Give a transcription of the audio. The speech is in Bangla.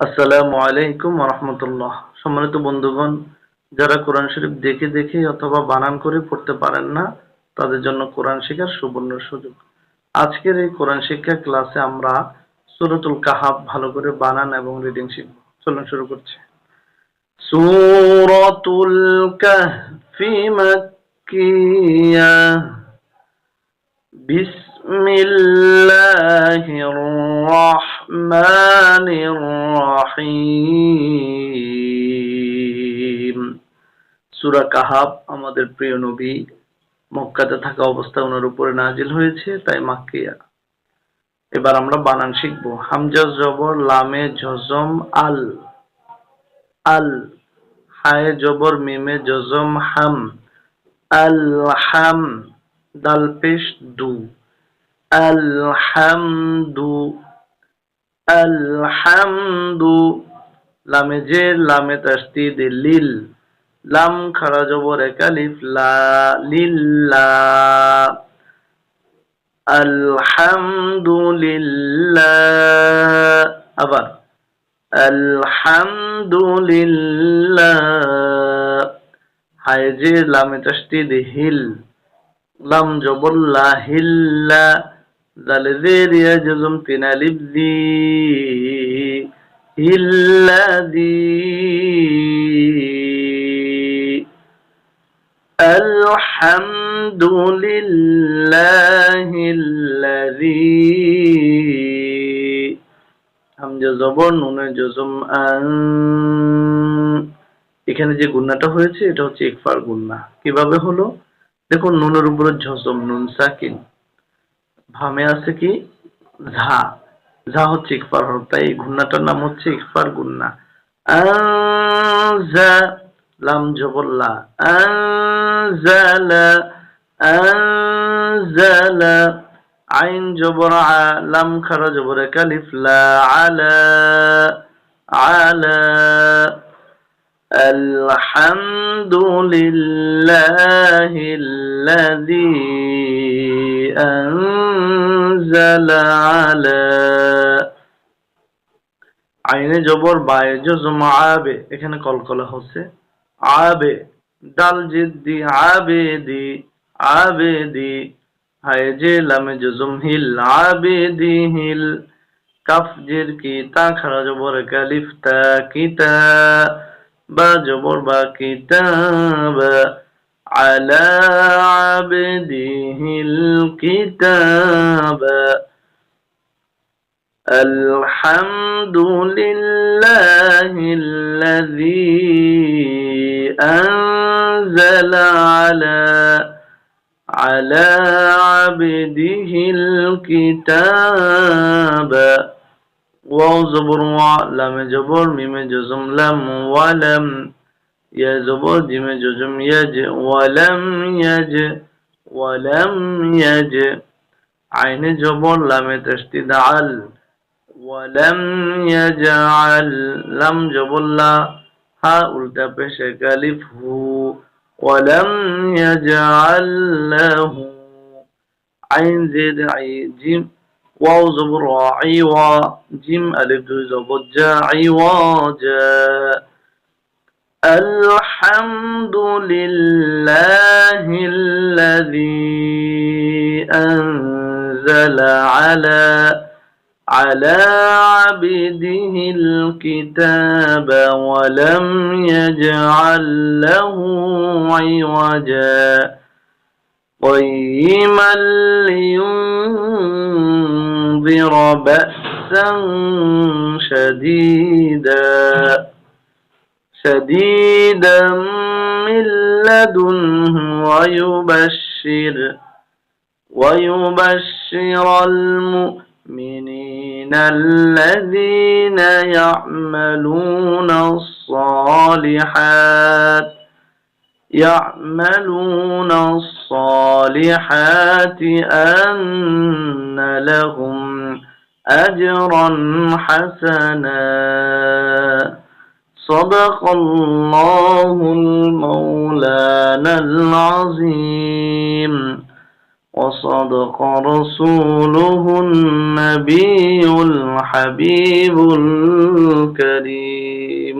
আসসালামু আলাইকুম রহমতুল্লাহ সম্মানিত বন্ধুগণ, যারা কোরআন শরীফ দেখে দেখে অথবা বানান করে পড়তে পারেন না, তাদের জন্য কোরআন শিক্ষার সুবর্ণ সুযোগ। আজকের এই কোরআন শিক্ষা ক্লাসে আমরা সুরতুল কাহাব ভালো করে বানান এবং রিডিং শিখব। চলুন শুরু করছি। সুরতুল কাহফি মাক্কিয়া। الله الرحمن الرحيم সূরা কাহাব আমাদের প্রিয় নবী মক্কাতে থাকা অবস্থায় ওনার উপরে নাজিল হয়েছে তাই মাক্কিয়া এবার আমরা বানান শিখব হামজা জবর লামে জজম আল আল হায়ে জবর মিমে জজম হাম আল হাম দাল পেশ দু আলহামদু আলহামদু, লামে জে লামে তাসদিদ লিল, লাম খারা জবর এক আলিফ লা লিল্লা। আলহামদুলিল্লাহ। আবার, আলহামদুলিল্লাহ। হায় যে লামে তাসদিদ হিল, লাম জবল্লা হিল্লা। জালে জের ইয়া জজম তিন আলিফ দি হিল্লাদি الحمد لله الذي হামজা জবর নুনে জজম আন এখানে যে গুন্নাটা হয়েছে এটা হচ্ছে ইকফার গুন্না কিভাবে হলো দেখুন নুনের উপরে ঝসম নুন সাকিন ভামে আছে কি ঝা ঝা হচ্ছে ইকফার হরফ তাই এই ঘূর্ণাটার নাম হচ্ছে ইকফার গুন্না আনজা লাম জবল্লা আনজালা আনজালা আইন জবর আ লাম খারা জবর কালিফ লা আলা আলা الحمد لله الذي أنزل على আইনে জবর বায়ে জজম আবে এখানে কলকলা হচ্ছে আবে ডাল জিদ্দি আবে দি আবে দি হায় যে লামে জজম হিল আবে দি হিল কাফ জের কি তা খারা জবর কালিফ তা কিতা বা জবর বা কিতাব على عبده الكتاب. الحمد لله الذي أنزل على على عبده الكتاب. واو زبر وعلم جبر ميم جزم لم ولم يزبر جيم مجزم يج ولم يج ولم يج عين جبر لم تشتد عل ولم يجعل لم جبر لا ها قلت بشكالف ولم يجعل له. عين زيد عي جيم. واو زبر و جيم ألف زبر جاعي وجاء الحمد لله الذي أنزل على على عبده الكتاب ولم يجعل له عوجا. قيما لينذر بأسا شديدا. شديدا من لدنه ويبشر ويبشر المؤمنين الذين يعملون الصالحات يعملون الصالحات أن لهم أجرا حسنا. صدق الله المولانا العظيم. وصدق رسوله النبي الحبيب الكريم.